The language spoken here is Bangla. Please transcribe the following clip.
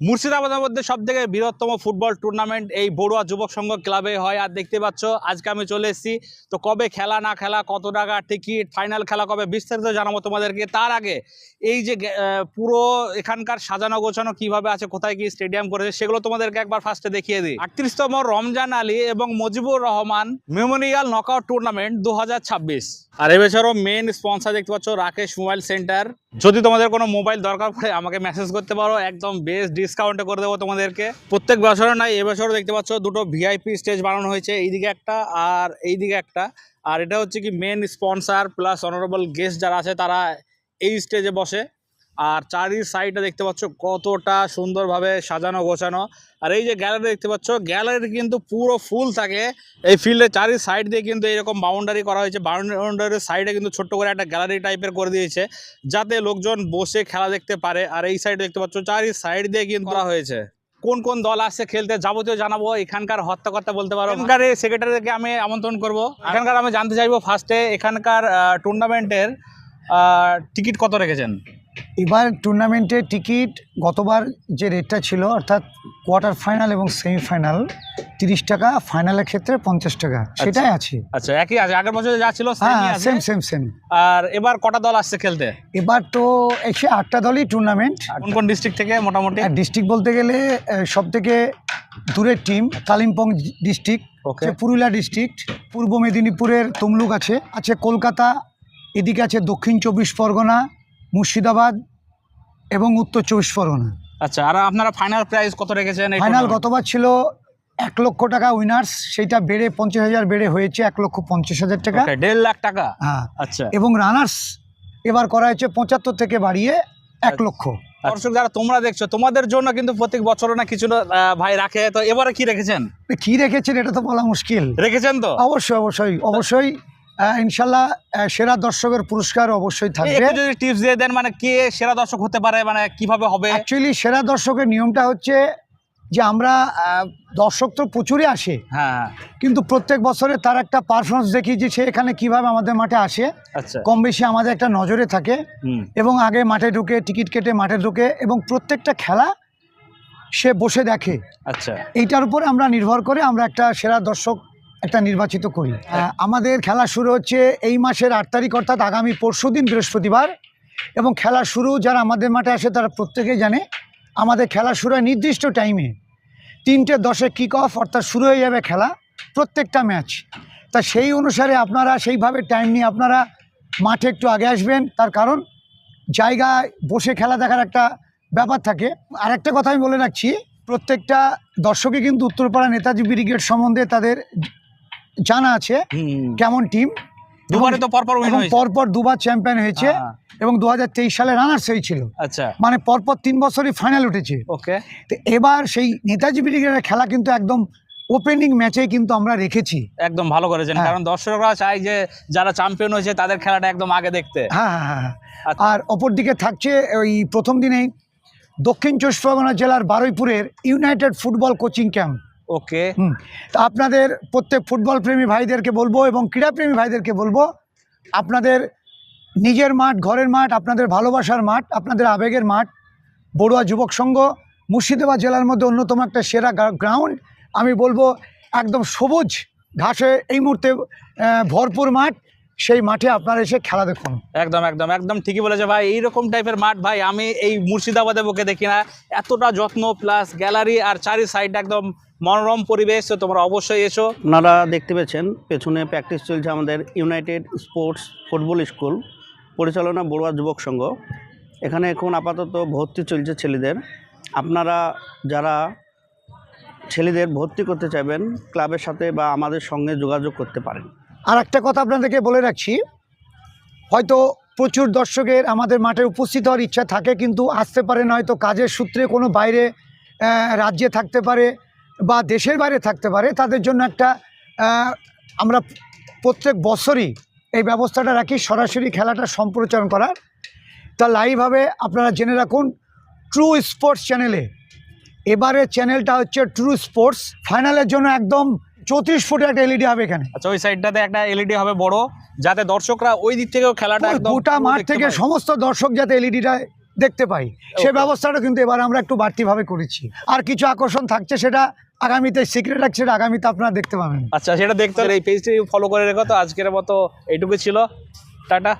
মুর্শিদাবাদের মধ্যে সব থেকে বৃহত্তম ফুটবল টুর্নামেন্ট এই বড়ুয়া যুবক সংঘ ক্লাবে হয়। আর দেখতে পাচ্ছ, আজকে আমি চলে এসেছি। তো কবে খেলা না খেলা, কত টাকা টিকিট ফাইনাল খেলা কবে, বিস্তারিত জানাব তোমাদেরকে। তার আগে এই যে পুরো এখানকার সাজানো গোছানো কীভাবে আছে, কোথায় কি স্টেডিয়াম করেছে, সেগুলো তোমাদেরকে একবার ফার্স্টে দেখিয়ে দিই। আটত্রিশতম রমজান আলী এবং Mujibur Rahman memorial knockout tournament দু হাজার ছাব্বিশ। আর এবছরও মেন স্পন্সর দেখতে পাচ্ছ, রাকেশ মোবাইল সেন্টার যদি তোমাদের কোনো মোবাইল দরকার পড়ে, আমাকে মেসেজ করতে পারো। একদম বেস্ট ডিসকাউন্টে করে দেবো তোমাদেরকে। প্রত্যেক বছরও নাই এবছরও দেখতে পাচ্ছ দুটো ভিআইপি স্টেজ বানানো হয়েছে, এইদিকে একটা আর এইদিকে একটা। আর এটা হচ্ছে কি main sponsor plus honourable guest যারা আছে, তারা এই স্টেজে বসে। আর চারি সাইডে দেখতে পাচ্ছ কতটা সুন্দরভাবে সাজানো গোছানো। আর এই যে গ্যালারি দেখতে পাচ্ছ গ্যালারি কিন্তু পুরো ফুল থাকে। এই ফিল্ডের চারি সাইড দিয়ে কিন্তু এরকম বাউন্ডারি করা হয়েছে। বাউন্ডারির সাইডে কিন্তু ছোট্ট করে একটা গ্যালারি টাইপের করে দিয়েছে যাতে লোকজন বসে খেলা দেখতে পারে। আর এই সাইড দেখতে পাচ্ছ চারি সাইড দিয়ে কিন্তু করা হয়েছে। কোন কোন দল আসছে খেলতে যাবতীয় জানাব। এখানকার হত্যাকর্তা বলতে পারো। এখানকার সেক্রেটারিকে আমি আমন্ত্রণ করব। এখানকার আমি জানতে চাইব ফার্স্টে এখানকার টুর্নামেন্টের টিকিট কত রেখেছেন? এবার টুর্নামেন্টের টিকিট গতবার যে রেটটা ছিল অর্থাৎ কোয়ার্টার ফাইনাল এবং সেমিফাইনাল তিরিশ টাকা ফাইনালের ক্ষেত্রে পঞ্চাশ টাকা সেটাই আছে। আচ্ছা একই আছে আগের বছর যা ছিল হ্যাঁ সেম সেম সেম আর এবার কটা দল আসছে খেলতে? এবার তো একশো আটটা দলই টুর্নামেন্ট কোন কোন ডিস্ট্রিক্ট থেকে মোটামুটি? ডিস্ট্রিক্ট বলতে গেলে সব থেকে দূরের team Kalimpong district okay Purulia district পূর্ব মেদিনীপুরের তমলুক আছে আছে কলকাতা এদিকে আছে দক্ষিণ চব্বিশ পরগনা মুর্শিদাবাদ এবং উত্তর চব্বিশ পরগনা। আচ্ছা আর আপনারা ফাইনাল প্রাইস কত রেখেছেন ফাইনাল গতবার ছিল এক লক্ষ টাকা উইনার্স সেটা বেড়ে পঞ্চাশ হাজার বেড়ে হয়েছে এক লক্ষ পঞ্চাশ হাজার টাকা। দেড় লাখ টাকা? হ্যাঁ। আচ্ছা। এবং রানার্স এবার করা হয়েছে পঁচাত্তর থেকে বাড়িয়ে এক আচ্ছা। লক্ষ দর্শক যারা তোমরা দেখছ তোমাদের জন্য কিন্তু প্রত্যেক বছর না কিছু না, ভাই রাখে। তো এবারে কি রেখেছেন? কি রেখেছেন এটা তো বলা মুশকিল। রেখেছেন তো? অবশ্যই অবশ্যই অবশ্যই। ইনশাল্লাহ সেরা দর্শকের পুরস্কার অবশ্যই থাকবে। যদি টিপস দিয়ে দেন মানে কে সেরা দর্শক হতে পারে মানে কীভাবে হবে? অ্যাকচুয়ালি সেরা দর্শকের নিয়মটা হচ্ছে যে আমরা দর্শক তো প্রচুরই আসে। হ্যাঁ কিন্তু প্রত্যেক বছরে তার একটা পারফরমেন্স দেখি যে সে এখানে কীভাবে আমাদের মাঠে আসে। আচ্ছা। কম বেশি আমাদের একটা নজরে থাকে। এবং আগে মাঠে ঢুকে টিকিট কেটে মাঠে ঢুকে এবং প্রত্যেকটা খেলা সে বসে দেখে। আচ্ছা। এইটার উপরে আমরা নির্ভর করে আমরা একটা সেরা দর্শক একটা নির্বাচিত করি। আহ, আমাদের খেলা শুরু হচ্ছে এই মাসের আট তারিখ অর্থাৎ আগামী পরশু দিন বৃহস্পতিবার। এবং খেলা শুরু যারা আমাদের মাঠে আসে তারা প্রত্যেকেই জানে আমাদের খেলা শুরু হয় নির্দিষ্ট টাইমে তিনটে দশে কিক অফ অর্থাৎ শুরু হয়ে যাবে খেলা প্রত্যেকটা ম্যাচ তা সেই অনুসারে আপনারা সেইভাবে টাইম নিয়ে আপনারা মাঠে একটু আগে আসবেন। তার কারণ জায়গায় বসে খেলা দেখার একটা ব্যাপার থাকে। আর একটা কথা আমি বলে রাখছি প্রত্যেকটা দর্শকই কিন্তু উত্তরপাড়া নেতাজি ব্রিগেড সম্বন্ধে তাদের জানা আছে কেমন টিম। দুবারে তো পরপর উইন হয়েছে। পরপর দুবার চ্যাম্পিয়ন হয়েছে হ্যাঁ, এবং দুহাজার তেইশ সালে রানার্স হয়েছিল আচ্ছা। মানে পরপর তিন বছরই ফাইনাল উঠেছে। ওকে তো এবার সেই নেতাজি ব্রিগেডের খেলা কিন্তু একদম ওপেনিং ম্যাচেই কিন্তু আমরা রেখেছি। একদম ভালো করেছেন। হ্যাঁ। কারণ দর্শকরা চায় যে যারা চ্যাম্পিয়ন হয়েছে তাদের খেলাটা একদম আগে দেখতে। হ্যাঁ হ্যাঁ হ্যাঁ আচ্ছা। আর অপরদিকে থাকছে ওই প্রথম দিনেই দক্ষিণ চব্বিশ পরগনা জেলার বারুইপুরের united football coaching camp okay. আপনাদের প্রত্যেক ফুটবল প্রেমী ভাইদেরকে বলব এবং ক্রীড়াপ্রেমী ভাইদেরকে বলব, আপনাদের নিজের মাঠ, ঘরের মাঠ, আপনাদের ভালোবাসার মাঠ, আপনাদের আবেগের মাঠ, বড়ুয়া যুবক সংঘ, মুর্শিদাবাদ জেলার মধ্যে অন্যতম একটা সেরা গ্রাউন্ড, আমি বলব একদম সবুজ ঘাসে এই মুহূর্তে ভরপুর মাঠ। সেই মাঠে আপনারা এসে খেলা দেখুন। একদম একদম একদম ঠিকই বলেছে ভাই। এইরকম টাইপের মাঠ ভাই আমি এই মুর্শিদাবাদে বুকে দেখি না। এতটা যত্ন প্লাস গ্যালারি আর চারি সাইড একদম মনোরম পরিবেশ তো তোমরা অবশ্যই এসো। আপনারা দেখতে পেয়েছেন পেছনে প্র্যাকটিস চলছে আমাদের ইউনাইটেড স্পোর্টস ফুটবল স্কুল পরিচালনা বড়ুয়া যুবক সংঘ। এখানে এখন আপাতত ভর্তি চলছে ছেলেদের। আপনারা যারা ছেলেদের ভর্তি করতে চাইবেন ক্লাবের সাথে বা আমাদের সঙ্গে যোগাযোগ করতে পারেন। আর একটা কথা আপনাদেরকে বলে রাখছি। হয়তো প্রচুর দর্শকের আমাদের মাঠে উপস্থিত হওয়ার ইচ্ছা থাকে, কিন্তু আসতে পারে না। হয়তো কাজের সূত্রে কোনো বাইরে রাজ্যে থাকতে পারে বা দেশের বাইরে থাকতে পারে। তাদের জন্য একটা আমরা প্রত্যেক বছরই এই ব্যবস্থাটা রাখি, সরাসরি খেলাটা সম্প্রচারণ করার। তা লাইভভাবে আপনারা জেনে রাখুন ট্রু স্পোর্টস চ্যানেলে এবারে চ্যানেলটা হচ্ছে ট্রু স্পোর্টস ফাইনালের জন্য একদম চৌত্রিশ ফুটের একটা এলইডি হবে এখানে। আচ্ছা ওই সাইডটাতে একটা এলইডি হবে বড় যাতে দর্শকরা ওই দিক থেকেও খেলাটা গোটা মাঠ থেকে সমস্ত দর্শক যাতে এলইডিটা দেখতে পাই সে ব্যবস্থাটা কিন্তু এবার আমরা একটু বাড়তিভাবে করেছি। আর কিছু আকর্ষণ থাকছে সেটা আগামীতে সিক্রেট রাখছে সেটা আগামীতে আপনারা দেখতে পাবেন। আচ্ছা সেটা দেখতে। এই পেজটি ফলো করে রেখো তো আজকের মতো এইটুকু ছিল। টাটা।